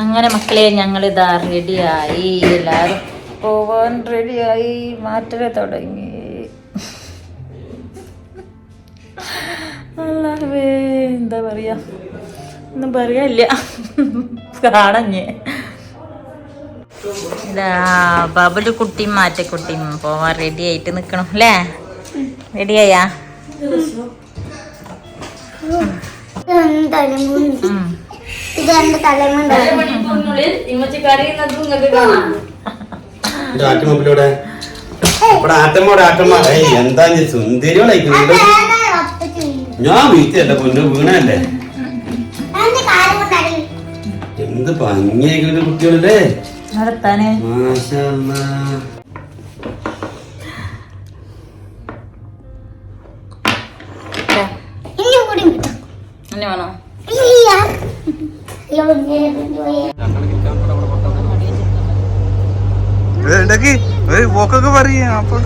അങ്ങനെ മക്കളെ ഞങ്ങൾ ഇതാ റെഡിയായി എല്ലാവരും പോവാൻ റെഡിയായി മാറ്റരെ തുടങ്ങി. അല്ലാതെ എന്താ പറയാ? ഒന്നും പറയാനില്ല. കാണഞ്ഞ്. ബബലു കുട്ടിയും മാറ്റക്കുട്ടിയും പോവാൻ റെഡി ആയിട്ട് നിക്കണം അല്ലേ? റെഡിയായാ എന്താ ഞാൻ വീട്ടിലല്ല പൊന്നു വീണല്ലേ എന്ത് ഭംഗിയായിക്കുന്ന കുട്ടികളല്ലേ നടത്താനേ. എന്നെ വേണോ? പോക്കൊക്കെ പറയാ അപ്പൊ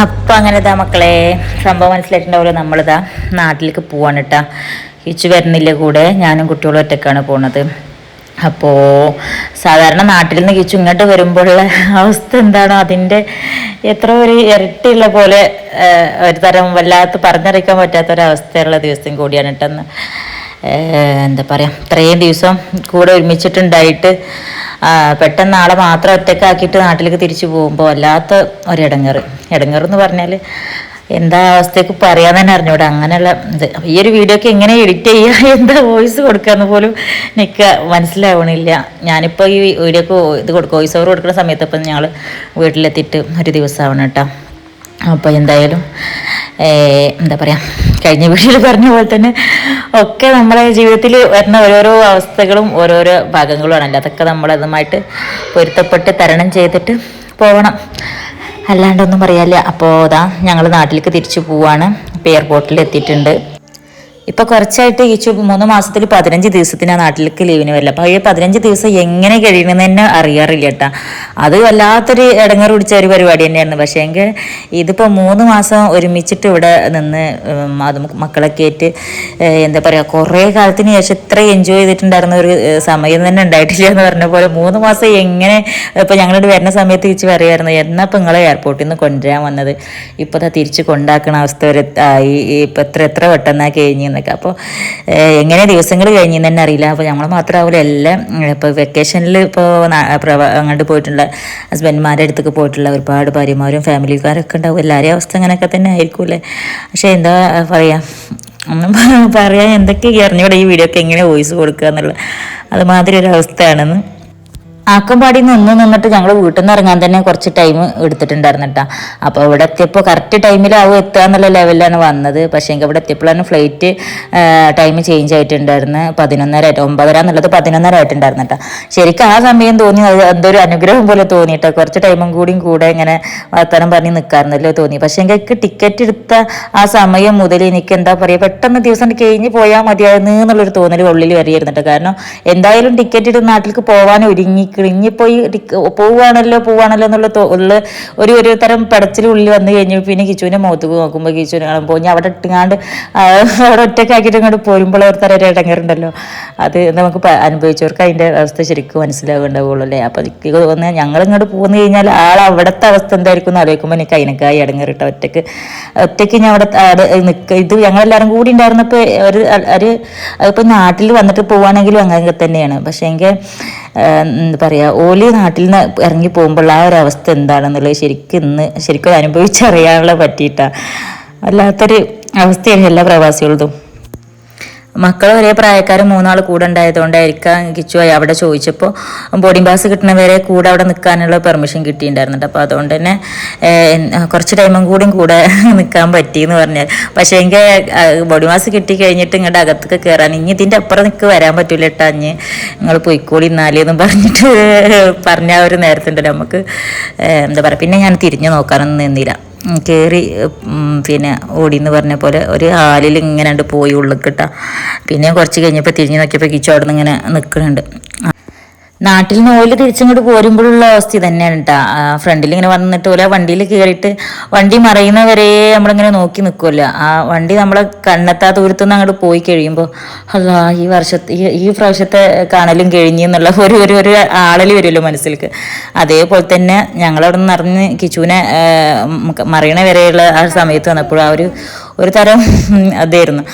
അപ്പം അങ്ങനെ ഇതാ മക്കളെ സംഭവം മനസ്സിലായിട്ടുണ്ടാവുമല്ലോ നമ്മളിതാ നാട്ടിലേക്ക് പോവാണ് കേട്ടാ ഇച്ചു വരുന്നില്ല കൂടെ ഞാനും കുട്ടികളും ഒറ്റക്കാണ് പോണത്. അപ്പോൾ സാധാരണ നാട്ടിൽ നിന്ന് കിച്ചു ഇങ്ങോട്ട് വരുമ്പോഴുള്ള അവസ്ഥ എന്താണോ അതിന്റെ എത്ര ഒരു ഇരട്ടിയുള്ള പോലെ ഒരു തരം വല്ലാത്ത പറഞ്ഞറിയിക്കാൻ പറ്റാത്ത ഒരവസ്ഥയുള്ള ദിവസം കൂടിയാണ് കേട്ടെന്ന് എന്താ പറയുക ഇത്രയും ദിവസം കൂടെ ഒരുമിച്ചിട്ടുണ്ടായിട്ട് പെട്ടെന്ന് ആളെ മാത്രം ഒറ്റക്കാക്കിയിട്ട് നാട്ടിലേക്ക് തിരിച്ചു പോകുമ്പോൾ വല്ലാത്ത ഒരിടങ്ങറ്. ഇടങ്ങറ് എന്ന് പറഞ്ഞാൽ എന്താ അവസ്ഥയൊക്കെ പറയാൻ തന്നെ അറിഞ്ഞൂടെ. അങ്ങനെയുള്ള ഇത്. ഈ ഒരു വീഡിയോ ഒക്കെ എങ്ങനെ എഡിറ്റ് ചെയ്യുക എന്താ വോയിസ് കൊടുക്കാന്ന് പോലും എനിക്ക് മനസ്സിലാവണില്ല. ഞാനിപ്പോൾ ഈ വീഡിയോക്ക് ഇത് കൊടുക്കും വോയിസ് ഓവർ കൊടുക്കുന്ന സമയത്ത് ഇപ്പം ഞങ്ങൾ വീട്ടിലെത്തിയിട്ട് ഒരു ദിവസമാവണം കേട്ടോ. അപ്പോൾ എന്തായാലും എന്താ പറയുക കഴിഞ്ഞ വീഡിയോയിൽ പറഞ്ഞ പോലെ തന്നെ ഒക്കെ നമ്മളെ ജീവിതത്തിൽ വരുന്ന ഓരോരോ അവസ്ഥകളും ഓരോരോ ഭാഗങ്ങളുമാണല്ലോ അതൊക്കെ നമ്മളതുമായിട്ട് പൊരുത്തപ്പെട്ട് തരണം ചെയ്തിട്ട് പോകണം അല്ലാണ്ടൊന്നും പറയാല്ല അപ്പോൾ ഇതാ ഞങ്ങൾ നാട്ടിലേക്ക് തിരിച്ചു പോവാണ്. എയർപോർട്ടിൽ എത്തിയിട്ടുണ്ട് ഇപ്പൊ കുറച്ചായിട്ട് ഈ ചു- മൂന്ന് മാസത്തിൽ പതിനഞ്ച് ദിവസത്തിനാ നാട്ടിലേക്ക് ലീവിന് വരില്ല ഈ പതിനഞ്ച് ദിവസം എങ്ങനെ കഴിയണമെന്ന് തന്നെ അറിയാറില്ല കേട്ടാ അത് വല്ലാത്തൊരു ഇടങ്ങറ് പിടിച്ച ഒരു പരിപാടി തന്നെയായിരുന്നു. പക്ഷേ എങ്കിൽ ഇതിപ്പോ മൂന്ന് മാസം ഒരുമിച്ചിട്ട് ഇവിടെ നിന്ന് അത് മക്കളൊക്കെ ആയിട്ട് എന്താ പറയാ കുറേ കാലത്തിന് ശേഷം ഇത്ര എൻജോയ് ചെയ്തിട്ടുണ്ടായിരുന്ന ഒരു സമയം തന്നെ ഉണ്ടായിട്ടില്ല എന്ന് പറഞ്ഞ പോലെ മൂന്ന് മാസം എങ്ങനെ ഇപ്പൊ ഞങ്ങളോട് വരുന്ന സമയത്ത് തിരിച്ച് പറയുമായിരുന്നു എന്നാ ഇപ്പൊ നിങ്ങളെ എയർപോർട്ടിൽ നിന്ന് കൊണ്ടുവരാൻ വന്നത്? ഇപ്പൊ തിരിച്ചു കൊണ്ടാക്കണ അവസ്ഥ വരെ ആയി ഇപ്പൊ എത്ര എത്ര പെട്ടെന്നാ കഴിഞ്ഞു എന്നൊക്കെ അപ്പോൾ എങ്ങനെ ദിവസങ്ങൾ കഴിഞ്ഞു തന്നെ അറിയില്ല. അപ്പോൾ ഞങ്ങൾ മാത്രമാവില്ല എല്ലാം ഇപ്പോൾ വെക്കേഷനിൽ ഇപ്പോൾ അങ്ങോട്ട് പോയിട്ടുള്ള ഹസ്ബൻഡ്മാരുടെ അടുത്തൊക്കെ പോയിട്ടുള്ള ഒരുപാട് ഭാര്യമാരും ഫാമിലിക്കാരൊക്കെ ഉണ്ടാവും. എല്ലാവരെയും അവസ്ഥ അങ്ങനെയൊക്കെ തന്നെ ആയിരിക്കുമല്ലേ പക്ഷേ എന്താ പറയുക ഒന്നും പറയാൻ എന്തൊക്കെ അറിഞ്ഞൂടെ ഈ വീഡിയോ ഒക്കെ എങ്ങനെ വോയിസ് കൊടുക്കുക എന്നുള്ള അതുമാതിരി ഒരു അവസ്ഥയാണെന്ന് ആക്കമ്പാടി നിന്ന് നിന്നിട്ട് ഞങ്ങൾ വീട്ടിൽ നിന്ന് ഇറങ്ങാൻ തന്നെ കുറച്ച് ടൈം എടുത്തിട്ടുണ്ടായിരുന്നു കേട്ടോ അപ്പോൾ ഇവിടെ എത്തിയപ്പോൾ കറക്റ്റ് ടൈമിലാവും എത്തുക എന്നുള്ള ലെവലിലാണ് വന്നത്. പക്ഷേ എനിക്ക് ഇവിടെ എത്തിയപ്പോഴാണ് ഫ്ലൈറ്റ് ടൈം ചേഞ്ച് ആയിട്ടുണ്ടായിരുന്നു. പതിനൊന്നര ഒമ്പതര എന്നുള്ളത് പതിനൊന്നര ആയിട്ടുണ്ടായിരുന്നു കേട്ടോ ശരിക്കും ആ സമയം തോന്നി അത് എന്തോ ഒരു അനുഗ്രഹം പോലെ തോന്നി കേട്ടോ കുറച്ച് ടൈമും കൂടിയും കൂടെ ഇങ്ങനെ വർത്തമാനം പറഞ്ഞ് നിൽക്കാറുണ്ടല്ലോ തോന്നി. പക്ഷേ എനിക്ക് ടിക്കറ്റ് എടുത്ത ആ സമയം മുതൽ എനിക്ക് എന്താ പറയുക പെട്ടെന്ന് ദിവസം കഴിഞ്ഞ് പോയാൽ മതിയായിരുന്നു എന്നുള്ളൊരു തോന്നൽ ഉള്ളിൽ വരികയായിരുന്നു കേട്ടോ കാരണം എന്തായാലും ടിക്കറ്റ് എടുത്ത് നാട്ടിലേക്ക് പോകാൻ ഒരുങ്ങി പോവാണല്ലോ പോവുകയാണല്ലോ പോവുകയാണല്ലോ എന്നുള്ള ഉള്ള ഒരു ഒരു തരം പടച്ചിൽ ഉള്ളിൽ വന്നു കഴിഞ്ഞ് പിന്നെ കിച്ചുവിന്റെ മുഖത്തേക്ക് നോക്കുമ്പോൾ കിച്ചുവിനെ കാണുമ്പോൾ ഞാൻ അവിടെ ഇട്ടുങ്ങാണ്ട് അവിടെ ഒറ്റക്കാക്കിയിട്ട് ഇങ്ങോട്ട് പോരുമ്പോൾ ഒരു തരം ഒരു അത് നമുക്ക് അനുഭവിച്ചവർക്ക് അതിന്റെ അവസ്ഥ ശരിക്കും മനസ്സിലാവുണ്ടാവുള്ളൂ അല്ലേ അപ്പോൾ എനിക്ക് തോന്നുന്നത് ഞങ്ങൾ ഇങ്ങോട്ട് പോകുന്നു കഴിഞ്ഞാൽ ആൾ അവിടുത്തെ അവസ്ഥ എന്തായിരിക്കും എന്ന് ആലോചിക്കുമ്പോൾ എനിക്ക് അതിനൊക്കെ ഇടങ്ങറിട്ട. ഒറ്റയ്ക്ക് ഒറ്റയ്ക്ക് ഞാൻ അവിടെ നിൽക്കുക ഇത് ഞങ്ങളെല്ലാവരും കൂടി ഉണ്ടായിരുന്നപ്പോൾ ഒരു ഒരു ഇപ്പം നാട്ടിൽ വന്നിട്ട് പോവുകയാണെങ്കിലും അങ്ങനെ തന്നെയാണ്. പക്ഷേ എങ്കിൽ എന്താ പറയുക ഓലി നാട്ടിൽ നിന്ന് ഇറങ്ങി പോകുമ്പോൾ ആ ഒരു അവസ്ഥ എന്താണെന്നുള്ളത് ശരിക്കും ഇന്ന് ശരിക്കും അനുഭവിച്ചറിയാനുള്ള പറ്റിയിട്ടാണ് അല്ലാത്തൊരു അവസ്ഥയാണ് എല്ലാ പ്രവാസികളതും മക്കൾ ഒരേ പ്രായക്കാർ മൂന്നാൾ കൂടെ ഉണ്ടായതുകൊണ്ടായിരിക്കാം കിച്ചു അവിടെ ചോദിച്ചപ്പോൾ ബോർഡിംഗ് പാസ് കിട്ടുന്നവരെ കൂടെ അവിടെ നിൽക്കാനുള്ള പെർമിഷൻ കിട്ടിയിട്ടുണ്ടായിരുന്നുണ്ട്. അപ്പോൾ അതുകൊണ്ട് തന്നെ കുറച്ച് ടൈമും കൂടിയും കൂടെ നിൽക്കാൻ പറ്റിയെന്ന് പറഞ്ഞാൽ. പക്ഷേ എങ്കിൽ ബോർഡിംഗ് പാസ് കിട്ടി കഴിഞ്ഞിട്ട് ഇങ്ങോട്ട് അകത്തേക്ക് കയറാൻ ഇനി ഇതിന്റെ അപ്പുറം നിൽക്ക് വരാൻ പറ്റൂല കേട്ടോ അഞ്ഞ് നിങ്ങൾ പോയിക്കോളി എന്നാലെന്നും പറഞ്ഞിട്ട് പറഞ്ഞ ഒരു നേരത്തുണ്ടല്ലോ. നമുക്ക് എന്താ പറയുക പിന്നെ ഞാൻ തിരിഞ്ഞു നോക്കാനൊന്നും നിന്നില്ല. കയറി പിന്നെ ഓടി എന്ന് പറഞ്ഞ പോലെ ഒരു ഹാലിൽ ഇങ്ങനെ പോയി ഉള്ളിൽ കിട്ടാം പിന്നെ കുറച്ച് കഴിഞ്ഞപ്പോൾ തിരിഞ്ഞ് നോക്കിയപ്പോൾ കിച്ചു അവിടെ നിന്ന് ഇങ്ങനെ നിൽക്കുന്നുണ്ട് നാട്ടിൽ നിന്ന് ഓയിൽ തിരിച്ചിങ്ങോട്ട് പോരുമ്പോഴുള്ള അവസ്ഥ തന്നെയാണ് കേട്ടോ ഫ്രണ്ടിൽ ഇങ്ങനെ വന്നിട്ട് ഓല വണ്ടിയിൽ കയറിയിട്ട് വണ്ടി മറയുന്നവരെ നമ്മളിങ്ങനെ നോക്കി നിൽക്കുമല്ലോ ആ വണ്ടി നമ്മളെ കണ്ണെത്താ ദൂരത്തുനിന്ന് അങ്ങോട്ട് പോയി കഴിയുമ്പോൾ അല്ല ഈ വർഷത്തെ ഈ പ്രാവശ്യത്തെ കാണലും കഴിഞ്ഞു എന്നുള്ള ഒരു ഒരു ഒരു ആളൽ വരുമല്ലോ മനസ്സിലേക്ക് അതേപോലെ തന്നെ ഞങ്ങളവിടെ നിന്ന് അറിഞ്ഞ് കിച്ചുവിനെ മറയണ വരെയുള്ള ആ സമയത്ത് വന്നപ്പോൾ ആ ഒരു ഒരു തരം അതായിരുന്നു.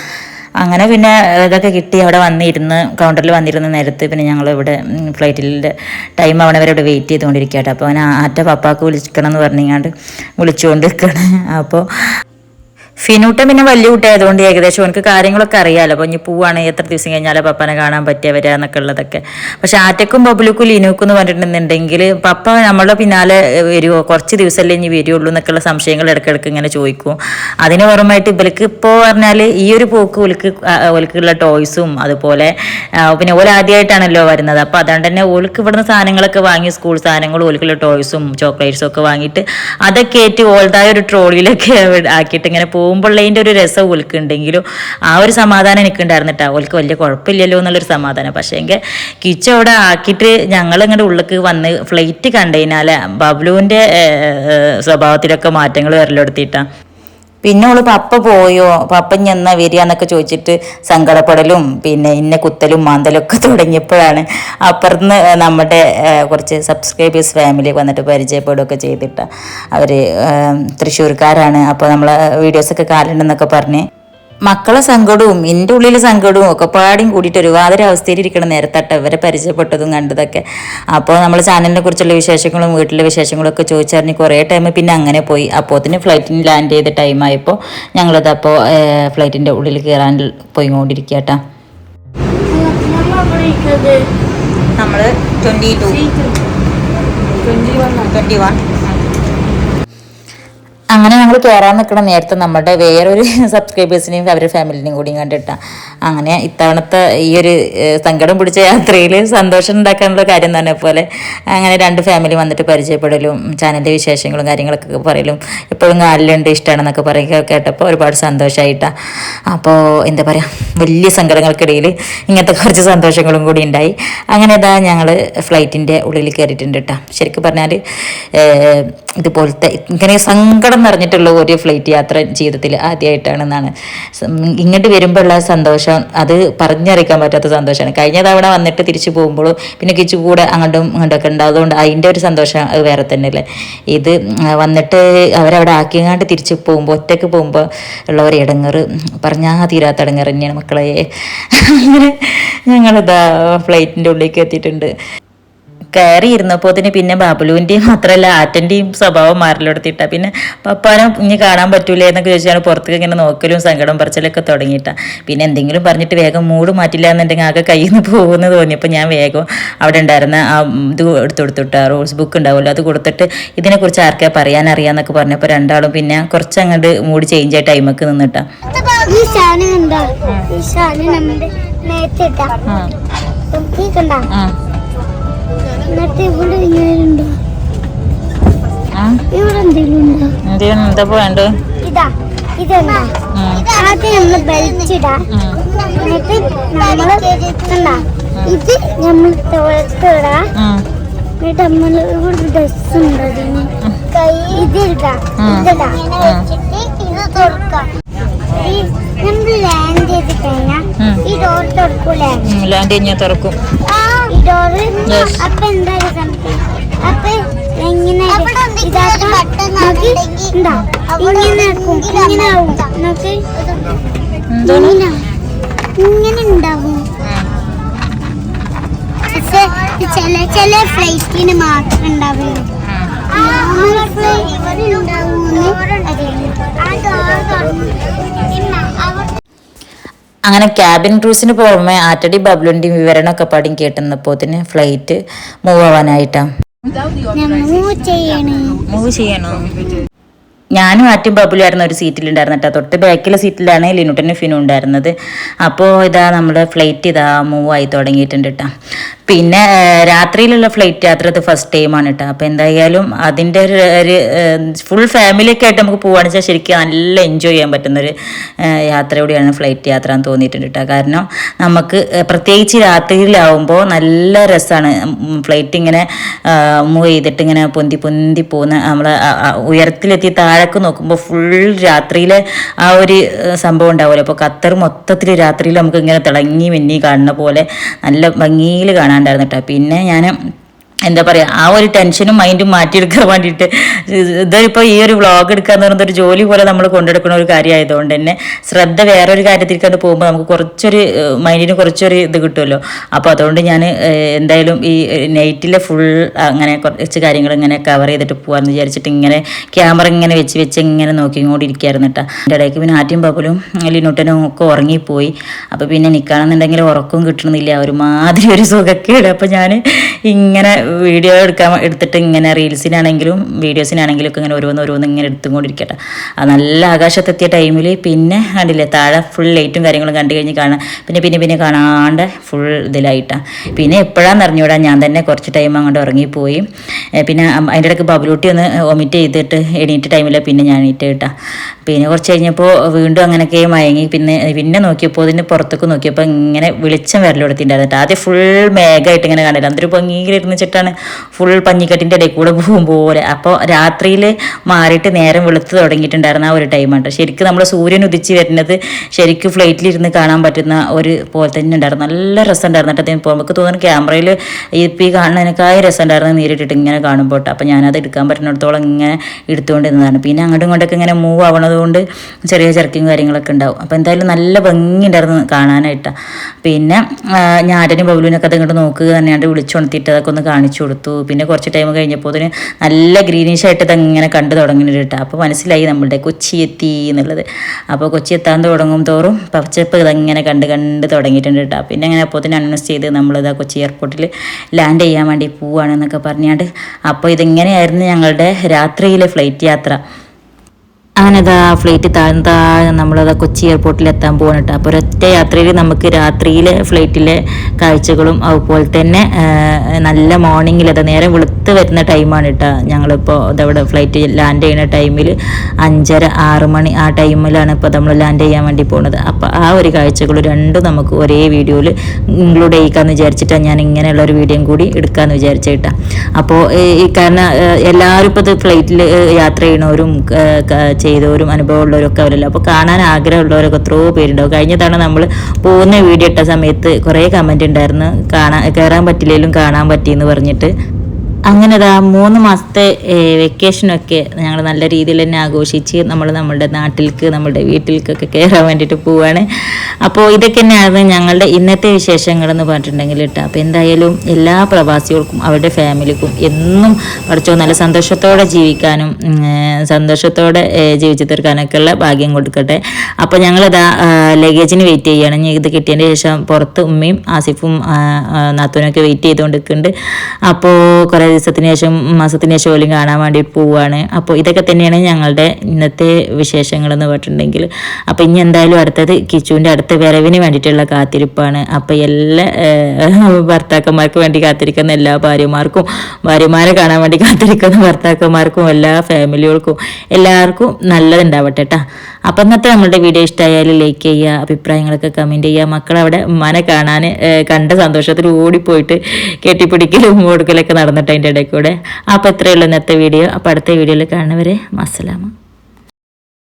അങ്ങനെ പിന്നെ ഇതൊക്കെ കിട്ടി. അവിടെ വന്നിരുന്ന് കൗണ്ടറിൽ വന്നിരുന്ന നേരത്ത് പിന്നെ ഞങ്ങൾ ഇവിടെ ഫ്ലൈറ്റിന്റെ ടൈം ആവണ വരെ ഇവിടെ വെയിറ്റ് ചെയ്തുകൊണ്ടിരിക്കുക അപ്പോൾ അവൻ ആറ്റ പപ്പാക്ക് വിളിക്കണം എന്ന് പറഞ്ഞിങ്ങാണ്ട് വിളിച്ചുകൊണ്ട് അപ്പോൾ ഫിനൂട്ട പിന്നെ വലിയ കുട്ടിയായതുകൊണ്ട് ഏകദേശം എനിക്ക് കാര്യങ്ങളൊക്കെ അറിയാമല്ലോ അപ്പോൾ ഇനി പോവാണ് എത്ര ദിവസം കഴിഞ്ഞാലേ പപ്പനെ കാണാൻ പറ്റിയ വരിക എന്നൊക്കെ ഉള്ളതൊക്കെ. പക്ഷെ ആറ്റക്കും ബബുലുക്കും ലിനുക്കും എന്ന് പറഞ്ഞിട്ടുണ്ടെന്നുണ്ടെങ്കിൽ പപ്പ നമ്മളെ പിന്നാലെ വരുമോ കുറച്ച് ദിവസമല്ലേ ഇനി വരുള്ളൂ എന്നൊക്കെയുള്ള സംശയങ്ങൾ ഇടയ്ക്കിടയ്ക്ക് ഇങ്ങനെ ചോദിക്കും. അതിന് പുറമായിട്ട് ഇവർക്ക് ഇപ്പോൾ പറഞ്ഞാൽ ഈ ഒരു പോക്ക് ഒലിക്ക് ഒലിക്കുള്ള ടോയ്സും അതുപോലെ പിന്നെ ഓൾ ആദ്യമായിട്ടാണല്ലോ വരുന്നത്. അപ്പോൾ അതുകൊണ്ട് തന്നെ ഓൾക്ക് ഇവിടുന്ന് സാധനങ്ങളൊക്കെ വാങ്ങി സ്കൂൾ സാധനങ്ങളും ഓൽക്കുള്ള ടോയ്സും ചോക്ലേറ്റ്സും ഒക്കെ വാങ്ങിയിട്ട് അതൊക്കെ ഏറ്റ് ഓൾതായ ഒരു ട്രോളിയിലൊക്കെ ആക്കിയിട്ട് ഇങ്ങനെ പോകുമ്പോഴതിന്റെ ഒരു രസം ഓൽക്കുണ്ടെങ്കിലും ആ ഒരു സമാധാനം എനിക്കുണ്ടായിരുന്നിട്ടാ. ഓൽക്ക് വലിയ കുഴപ്പമില്ലല്ലോ എന്നുള്ളൊരു സമാധാനം. പക്ഷേ എങ്കിൽ കിച്ച അവിടെ ആക്കിയിട്ട് ഞങ്ങൾ ഇങ്ങോട്ട് ഉള്ളിലേക്ക് വന്ന് ഫ്ലൈറ്റ് കണ്ടതിനാൽ ബബ്ലുവിന്റെ സ്വഭാവത്തിലൊക്കെ മാറ്റങ്ങൾ വരലെടുത്തിട്ടാണ് പിന്നെ ഓൾ പപ്പ പോയോ? പപ്പ ഇനി എന്നാ വരിക എന്നൊക്കെ ചോദിച്ചിട്ട് സങ്കടപ്പെടലും പിന്നെ ഇന്നെ കുത്തലും മാന്തലും ഒക്കെ തുടങ്ങിയപ്പോഴാണ് അപ്പുറത്തുനിന്ന് നമ്മുടെ കുറച്ച് സബ്സ്ക്രൈബേഴ്സ് ഫാമിലി വന്നിട്ട് പരിചയപ്പെടുകയൊക്കെ ചെയ്തിട്ട. അവർ തൃശ്ശൂർക്കാരാണ്. അപ്പോൾ നമ്മളെ വീഡിയോസൊക്കെ കാലുണ്ടെന്നൊക്കെ പറഞ്ഞ് മക്കളെ സങ്കടവും എന്റെ ഉള്ളിലെ സങ്കടവും ഒക്കെ പാടിയും കൂടിയിട്ട് ഒരുപാട് അവസ്ഥയിൽ ഇരിക്കണ നേരത്തട്ട ഇവരെ പരിചയപ്പെട്ടതും കണ്ടതൊക്കെ. അപ്പോൾ നമ്മൾ ചാനലിനെ കുറിച്ചുള്ള വിശേഷങ്ങളും വീട്ടിലെ വിശേഷങ്ങളും ഒക്കെ ചോദിച്ചറിഞ്ഞ് കുറേ ടൈം പിന്നെ അങ്ങനെ പോയി. അപ്പോൾ അപ്പോത്തിന് ഫ്ലൈറ്റിന് ലാൻഡ് ചെയ്ത ടൈമായപ്പോൾ ഞങ്ങളത് അപ്പോൾ ഫ്ലൈറ്റിന്റെ ഉള്ളിൽ കയറാൻ പോയി കേട്ടോ നമ്മൾ ട്വന്റി ടു ട്വന്റി വൺ അങ്ങനെ ഞങ്ങൾ കയറാൻ നിൽക്കണം നേരത്തെ നമ്മുടെ വേറൊരു സബ്സ്ക്രൈബേഴ്സിനെയും അവരുടെ ഫാമിലിനെയും കൂടിയും കണ്ടിട്ടാണ് അങ്ങനെ ഇത്തവണത്തെ ഈ ഒരു സങ്കടം പിടിച്ച യാത്രയിൽ സന്തോഷം ഉണ്ടാക്കാനുള്ള കാര്യം തന്നെ പോലെ അങ്ങനെ രണ്ട് ഫാമിലി വന്നിട്ട് പരിചയപ്പെടലും ചാനലിന്റെ വിശേഷങ്ങളും കാര്യങ്ങളൊക്കെ പറയലും എപ്പോഴും കാലിലുണ്ട് ഇഷ്ടമാണെന്നൊക്കെ പറയുക കേട്ടപ്പോൾ ഒരുപാട് സന്തോഷമായിട്ടാണ് അപ്പോൾ എന്താ പറയുക വലിയ സങ്കടങ്ങൾക്കിടയിൽ ഇങ്ങനത്തെ കുറച്ച് സന്തോഷങ്ങളും കൂടി ഉണ്ടായി. അങ്ങനെ ഇതാ ഞങ്ങൾ ഫ്ലൈറ്റിന്റെ ഉള്ളിൽ കയറിയിട്ടുണ്ട് കേട്ടോ ശരിക്കും പറഞ്ഞാൽ ഇതുപോലത്തെ ഇങ്ങനെ സങ്കടം നിറഞ്ഞിട്ടുള്ള ഒരു ഫ്ലൈറ്റ് യാത്ര ജീവിതത്തിൽ ആദ്യമായിട്ടാണെന്നാണ് ഇങ്ങോട്ട് ഇങ്ങോട്ട് വരുമ്പോഴുള്ള സന്തോഷം അത് പറഞ്ഞറിയിക്കാൻ പറ്റാത്ത സന്തോഷമാണ്. കഴിഞ്ഞ തവണ വന്നിട്ട് തിരിച്ചു പോകുമ്പോഴും പിന്നെ കിച്ചു കൂടെ അങ്ങോട്ടും ഇങ്ങോട്ടൊക്കെ അതുകൊണ്ട് അതിന്റെ ഒരു സന്തോഷം അത് വേറെ തന്നെയല്ലേ. ഇത് വന്നിട്ട് അവരവിടെ ആക്കിയങ്ങാണ്ട് തിരിച്ചു പോകുമ്പോൾ ഒറ്റയ്ക്ക് പോകുമ്പോൾ ഉള്ള ഒരു ഇടങ്ങറ് പറഞ്ഞാൽ തീരാത്ത ഇടങ്ങറ് തന്നെയാണ് മക്കളെ. അങ്ങനെ ഞങ്ങളിതാ ഫ്ലൈറ്റിന്റെ ഉള്ളിലേക്ക് എത്തിയിട്ടുണ്ട്. കയറി ഇരുന്നപ്പോൾ തന്നെ പിന്നെ ബാബുലുവിന്റെയും മാത്രമല്ല ആറ്റന്റെയും സ്വഭാവം മാറലെടുത്തിട്ടാ പിന്നെ പപ്പാനെ ഇനി കാണാൻ പറ്റൂലേ എന്നൊക്കെ ചോദിച്ചാൽ പുറത്തേക്ക് ഇങ്ങനെ നോക്കലും സങ്കടം പറച്ചിലൊക്കെ തുടങ്ങിയിട്ട. പിന്നെ എന്തെങ്കിലും പറഞ്ഞിട്ട് വേഗം മൂട് മാറ്റില്ല എന്നുണ്ടെങ്കിൽ ആകെ കയ്യിൽ നിന്ന് പോകുമെന്ന് തോന്നിയപ്പോൾ ഞാൻ വേഗം അവിടെ ഉണ്ടായിരുന്ന ആ ഇത് എടുത്തു കൊടുത്തിട്ട്. റൂൾസ് ബുക്ക് ഉണ്ടാവുമല്ലോ അത് കൊടുത്തിട്ട് ഇതിനെക്കുറിച്ച് ആർക്കാ പറയാൻ അറിയാന്നൊക്കെ പറഞ്ഞപ്പോൾ രണ്ടാളും പിന്നെ കുറച്ച് അങ്ങോട്ട് മൂട് ചേഞ്ച് ആയി ടൈമൊക്കെ നിന്നിട്ടാ. ഈ നമ്മുടെ നേരത്തെ എന്താ പോയണ്ട്? ഇതാ ഇതെന്താ? ആദ്യം നമ്മൾ ബെൽറ്റ് ഇടാ എന്നിട്ട് നമ്മൾ കണ്ടാ ഇത് നമ്മൾ തോളത്തിടാ എന്നിട്ട് നമ്മൾ ഇവിടെ ഡ്രസ് ഉണ്ട് അതിന്. ഇതിടാ ഇതിടാ ഇത് തുറക്കാം നമ്മൾ ലാൻഡ് ചെയ്ത് കഴിഞ്ഞാ ഈ ഡോർ തുറക്കൂലേ ലാൻഡ് കഴിഞ്ഞാൽ തുറക്കും. ഡോറ് അപ്പൊ എന്താ സംഭവം അപ്പൊ എങ്ങനെ നോക്ക് ഉണ്ടാ ഇങ്ങനെ ആക്കും ഇങ്ങനെ ആവും നോക്ക് ഇങ്ങനെ ഇങ്ങനെ ഉണ്ടാവും ചില ചില ഫ്ലൈറ്റിന് മാത്രം ഉണ്ടാവുള്ളൂ അങ്ങനെ ക്യാബിൻ ക്രൂസിന് പുറമെ ആറ്റടി ബബ്ലുന്റെയും വിവരണമൊക്കെ പാടിയും കേട്ടുന്നപ്പോൾ തന്നെ ഫ്ലൈറ്റ് മൂവ് ആവാനായിട്ടാ മൂവ് ചെയ്യണേ. മൂവ് ചെയ്യണോ? ഞാനും ആറ്റും ബബുലായിരുന്നു ഒരു സീറ്റിലുണ്ടായിരുന്നു കേട്ടോ. തൊട്ട് ബാക്കിലെ സീറ്റിലാണ് ലിനുട്ടനും ഫിനും ഉണ്ടായിരുന്നത്. അപ്പോൾ ഇതാ നമ്മുടെ ഫ്ലൈറ്റ് ഇതാ മൂവ് ആയി തുടങ്ങിയിട്ടുണ്ട് കേട്ടോ. പിന്നെ രാത്രിയിലുള്ള ഫ്ലൈറ്റ് യാത്ര ഇത് ഫസ്റ്റ് ടൈമാണ് കേട്ടോ. അപ്പോൾ എന്തായാലും അതിന്റെ ഒരു ഒരു ഫുൾ ഫാമിലിയൊക്കെ ആയിട്ട് നമുക്ക് പോകുകയാണെന്ന് വെച്ചാൽ ശരിക്കും നല്ല എൻജോയ് ചെയ്യാൻ പറ്റുന്നൊരു യാത്ര കൂടിയാണ് ഫ്ലൈറ്റ് യാത്ര എന്ന് തോന്നിയിട്ടുണ്ട് കേട്ടോ. കാരണം നമുക്ക് പ്രത്യേകിച്ച് രാത്രിയിലാവുമ്പോൾ നല്ല രസമാണ് ഫ്ലൈറ്റ് ഇങ്ങനെ മൂവ് ചെയ്തിട്ട് ഇങ്ങനെ പൊന്തി പൊന്തി പോകുന്ന നമ്മൾ ഉയരത്തിലെത്തി താഴേക്ക് നോക്കുമ്പോൾ ഫുൾ രാത്രിയിലെ ആ ഒരു സംഭവം ഉണ്ടാവുമല്ലോ. അപ്പോൾ ഖത്തർ മൊത്തത്തിൽ രാത്രിയിൽ നമുക്ക് ഇങ്ങനെ തിളങ്ങി മിന്നി കാണുന്ന പോലെ നല്ല ഭംഗിയിൽ കാണാണ്ടായിരുന്നു കേട്ടോ പിന്നെ ഞാൻ എന്താ പറയുക ആ ഒരു ടെൻഷനും മൈൻഡും മാറ്റിയെടുക്കാൻ വേണ്ടിയിട്ട് ഇതിപ്പോൾ ഈ ഒരു വ്ളോഗ് എടുക്കുക എന്ന് പറയുന്നത് ഒരു ജോലി പോലെ നമ്മൾ കൊണ്ടെടുക്കുന്ന ഒരു കാര്യമായതുകൊണ്ട് തന്നെ ശ്രദ്ധ വേറൊരു കാര്യത്തിലേക്കാണ്ട് പോകുമ്പോൾ നമുക്ക് കുറച്ചൊരു മൈൻഡിന് കുറച്ചൊരു ഇത് കിട്ടുമല്ലോ. അപ്പോൾ അതുകൊണ്ട് ഞാൻ എന്തായാലും ഈ നൈറ്റിലെ ഫുൾ അങ്ങനെ കുറച്ച് കാര്യങ്ങൾ ഇങ്ങനെ കവർ ചെയ്തിട്ട് പോകാമെന്ന് വിചാരിച്ചിട്ട് ഇങ്ങനെ ക്യാമറ ഇങ്ങനെ വെച്ച് വെച്ച് ഇങ്ങനെ നോക്കിക്കൊണ്ടിരിക്കുകയായിരുന്നു കേട്ടോ. എന്റെ ഇടയ്ക്ക് പിന്നെ ആറ്റും ബബലും ലിനുട്ടനും ഒക്കെ ഉറങ്ങിപ്പോയി. അപ്പോൾ പിന്നെ നിൽക്കുകയാണെന്നുണ്ടെങ്കിൽ ഉറക്കവും കിട്ടണമെന്നില്ല. ഒരുമാതിരി ഒരു സുഖക്കേട്. അപ്പോൾ ഞാൻ ഇങ്ങനെ വീഡിയോ എടുക്കാൻ എടുത്തിട്ട് ഇങ്ങനെ റീൽസിനാണെങ്കിലും വീഡിയോസിനാണെങ്കിലും ഒക്കെ ഇങ്ങനെ ഓരോന്ന് ഓരോന്ന് ഇങ്ങനെ എടുത്തുകൊണ്ടിരിക്കട്ടെ. ആ നല്ല ആകാശത്തെത്തിയ ടൈമിൽ പിന്നെ കണ്ടില്ലേ താഴെ ഫുൾ ലൈറ്റും കാര്യങ്ങളും കണ്ടു കഴിഞ്ഞ് കാണാൻ പിന്നെ പിന്നെ പിന്നെ കാണാണ്ട് ഫുൾ ഇതിലായിട്ടാണ് പിന്നെ എപ്പോഴാണെന്ന് അറിഞ്ഞൂടാ ഞാൻ തന്നെ കുറച്ച് ടൈം അങ്ങോട്ട് ഉറങ്ങിപ്പോയി. ഏ, പിന്നെ അതിന്റെ ഇടയ്ക്ക് ബബിലൂട്ടി ഒന്ന് വൊമിറ്റ് ചെയ്തിട്ട് എണീറ്റ് ടൈമിൽ പിന്നെ ഞാൻ എണീറ്റ് കിട്ടാം. പിന്നെ കുറച്ച് കഴിഞ്ഞപ്പോൾ വീണ്ടും അങ്ങനെയൊക്കെ മയങ്ങി പിന്നെ പിന്നെ നോക്കിയപ്പോൾ ഇതിന് പുറത്തേക്ക് നോക്കിയപ്പോൾ ഇങ്ങനെ വെളിച്ചം വരലെടുത്തിട്ടുണ്ടായിരുന്നു ആദ്യം ഫുൾ മേഘമായിട്ട് ഇങ്ങനെ കണ്ടില്ല അതൊരു ഭംഗിയിലിരുന്ന് വെച്ചിട്ടാണ് ഫുൾ പഞ്ഞിക്കെട്ടിന്റെ ഇടയിൽ കൂടെ പോകും പോലെ. അപ്പോൾ രാത്രിയിൽ മാറിയിട്ട് നേരം വെളുത്ത് തുടങ്ങിയിട്ടുണ്ടായിരുന്ന ആ ഒരു ടൈമാണ് ശരിക്കും നമ്മൾ സൂര്യൻ ഉദിച്ച് വരുന്നത് ശരിക്കും ഫ്ലൈറ്റിലിരുന്ന് കാണാൻ പറ്റുന്ന ഒരു പോലെ തന്നെ ഉണ്ടായിരുന്നു. നല്ല രസം ഉണ്ടായിരുന്നു കേട്ടോ അതിന് നമുക്ക് തോന്നുന്നു ക്യാമറയിൽ ഇപ്പം ഈ കാണുന്നതിനേക്കായി രസം ഉണ്ടായിരുന്നു നേരിട്ടിട്ട് ഇങ്ങനെ കാണുമ്പോൾ അപ്പോൾ ഞാനത് എടുക്കാൻ പറ്റുന്നിടത്തോളം ഇങ്ങനെ എടുത്തുകൊണ്ടിരുന്നതാണ്. പിന്നെ അങ്ങോട്ടും ഇങ്ങോട്ടൊക്കെ ഇങ്ങനെ മൂവ് ആവണതുകൊണ്ട് ചെറിയ ചെറുക്കും കാര്യങ്ങളൊക്കെ ഉണ്ടാവും. അപ്പോൾ എന്തായാലും നല്ല ഭംഗി ഉണ്ടായിരുന്നു കാണാനായിട്ട്. പിന്നെ ഞാൻ ബബുലിനൊക്കെ അത് ഇങ്ങോട്ട് നോക്കുക തന്നെയാണ്ട് വിളിച്ചുണർത്തിയിട്ട് അതൊക്കെ ഒന്ന് കാണിച്ചു കൊടുത്തു. പിന്നെ കുറച്ച് ടൈം കഴിഞ്ഞപ്പോൾ അതിന് നല്ല ഗ്രീനിഷ് ആയിട്ട് ഇതങ്ങനെ കണ്ടു തുടങ്ങിയിട്ട് കേട്ടോ അപ്പോൾ മനസ്സിലായി നമ്മളുടെ കൊച്ചി എത്തി എന്നുള്ളത്. അപ്പോൾ കൊച്ചി എത്താൻ തുടങ്ങും തോറും പച്ചപ്പ് ഇതങ്ങനെ കണ്ട് കണ്ട് തുടങ്ങിയിട്ടുണ്ട് കേട്ടോ പിന്നെ അങ്ങനെ അപ്പോൾ തന്നെ അനൗൺസ് ചെയ്ത് നമ്മളിതാ കൊച്ചി എയർപോർട്ടിൽ ലാൻഡ് ചെയ്യാൻ വേണ്ടി പോവുകയാണെന്നൊക്കെ പറഞ്ഞാണ്ട്. അപ്പോൾ ഇതിങ്ങനെയായിരുന്നു ഞങ്ങളുടെ രാത്രിയിലെ ഫ്ലൈറ്റ് യാത്ര. അങ്ങനെ ഇതാ ഫ്ലൈറ്റ് താഴ്ന്ന് താഴ്ന്ന് നമ്മളത് കൊച്ചി എയർപോർട്ടിൽ എത്താൻ പോകണം കേട്ടോ അപ്പോൾ ഒരൊറ്റ യാത്രയിൽ നമുക്ക് രാത്രിയിലെ ഫ്ലൈറ്റിലെ കാഴ്ചകളും അതുപോലെ തന്നെ നല്ല മോർണിംഗിൽ അത് നേരെ വെളുത്ത് വരുന്ന ടൈമാണ് കേട്ടോ ഞങ്ങളിപ്പോൾ ഇതവിടെ ഫ്ലൈറ്റ് ലാൻഡ് ചെയ്യുന്ന ടൈമിൽ അഞ്ചര ആറ് മണി ആ ടൈമിലാണ് ഇപ്പോൾ നമ്മൾ ലാൻഡ് ചെയ്യാൻ വേണ്ടി പോകുന്നത് അപ്പോൾ ആ ഒരു കാഴ്ചകൾ രണ്ടും നമുക്ക് ഒരേ വീഡിയോയിൽ ഇൻക്ലൂഡ് ചെയ്യിക്കാമെന്ന് വിചാരിച്ചിട്ടാണ് ഞാൻ ഇങ്ങനെയുള്ള ഒരു വീഡിയോയും കൂടി എടുക്കാമെന്ന് വിചാരിച്ചേട്ടാ. അപ്പോൾ ഈ കാരണം എല്ലാവരും ഇപ്പോൾ ഫ്ലൈറ്റിൽ യാത്ര ചെയ്യണവരും ചെയ്തവരും അനുഭവമുള്ളവരും ഒക്കെ അവരല്ലോ. അപ്പോൾ കാണാൻ ആഗ്രഹമുള്ളവരൊക്കെ എത്രയോ പേരുണ്ടാവും കഴിഞ്ഞ തവണ നമ്മൾ പോകുന്ന വീഡിയോ ഇട്ട സമയത്ത് കുറേ കമന്റ് ഉണ്ടായിരുന്നു. കാണാൻ കയറാൻ പറ്റില്ലെങ്കിലും കാണാൻ പറ്റിയെന്ന് പറഞ്ഞിട്ട്. അങ്ങനെ ദാ മൂന്ന് മാസത്തെ വെക്കേഷനൊക്കെ ഞങ്ങൾ നല്ല രീതിയിൽ തന്നെ ആഘോഷിച്ച് നമ്മൾ നമ്മുടെ നാട്ടിലേക്ക് നമ്മുടെ വീട്ടിലേക്കൊക്കെ കയറാൻ വേണ്ടിയിട്ട് പോവുകയാണ് അപ്പോൾ ഇതൊക്കെ തന്നെയാണ് ഞങ്ങളുടെ ഇന്നത്തെ വിശേഷങ്ങൾ എന്ന് പറഞ്ഞിട്ടുണ്ടെങ്കിൽ കേട്ടോ. അപ്പോൾ എന്തായാലും എല്ലാ പ്രവാസികൾക്കും അവരുടെ ഫാമിലിക്കും എന്നും പഠിച്ചോ നല്ല സന്തോഷത്തോടെ ജീവിക്കാനും സന്തോഷത്തോടെ ജീവിച്ചു തീർക്കാനൊക്കെ ഉള്ള ഭാഗ്യം കൊടുക്കട്ടെ. അപ്പോൾ ഞങ്ങളിതാ ലഗേജിന് വെയിറ്റ് ചെയ്യുകയാണ് ഞാൻ ഇത് കിട്ടിയതിന് ശേഷം പുറത്ത് ഉമ്മയും ആസിഫും നാത്തൂനൊക്കെ വെയിറ്റ് ചെയ്തുകൊണ്ടിരിക്കുന്നുണ്ട് അപ്പോൾ കുറേ ദിവസത്തിന് ശേഷം മാസത്തിന് ശേഷം പോലും കാണാൻ വേണ്ടി പോവുകയാണ് അപ്പോൾ ഇതൊക്കെ തന്നെയാണ് ഞങ്ങളുടെ ഇന്നത്തെ വിശേഷങ്ങൾ എന്ന് പറഞ്ഞിട്ടുണ്ടെങ്കിൽ. അപ്പോൾ ഇനി എന്തായാലും അടുത്തത് കിച്ചുവിന്റെ അടുത്ത വരവിന് വേണ്ടിയിട്ടുള്ള കാത്തിരിപ്പാണ്. അപ്പോൾ എല്ലാ ഭർത്താക്കന്മാർക്ക് വേണ്ടി കാത്തിരിക്കുന്ന എല്ലാ ഭാര്യമാർക്കും ഭാര്യമാരെ കാണാൻ വേണ്ടി കാത്തിരിക്കുന്ന ഭർത്താക്കന്മാർക്കും എല്ലാ ഫാമിലികൾക്കും എല്ലാവർക്കും നല്ലതുണ്ടാവട്ടെ കേട്ടോ അപ്പം ഇന്നത്തെ നമ്മളുടെ വീഡിയോ ഇഷ്ടമായാലും ലൈക്ക് ചെയ്യുക അഭിപ്രായങ്ങളൊക്കെ കമന്റ് ചെയ്യുക മക്കളവിടെ ഉമ്മാനെ കാണാൻ കണ്ട സന്തോഷത്തിൽ ഓടിപ്പോയിട്ട് കെട്ടിപ്പിടിക്കലും ഓടുക്കലൊക്കെ നടന്നിട്ട് അതിന്റെ കൂടെ അപ്പോൾ എത്രയുള്ള ഇന്നത്തെ വീഡിയോ. അപ്പോൾ അടുത്ത വീഡിയോയിൽ കാണുന്നവരെ അസ്സലാമ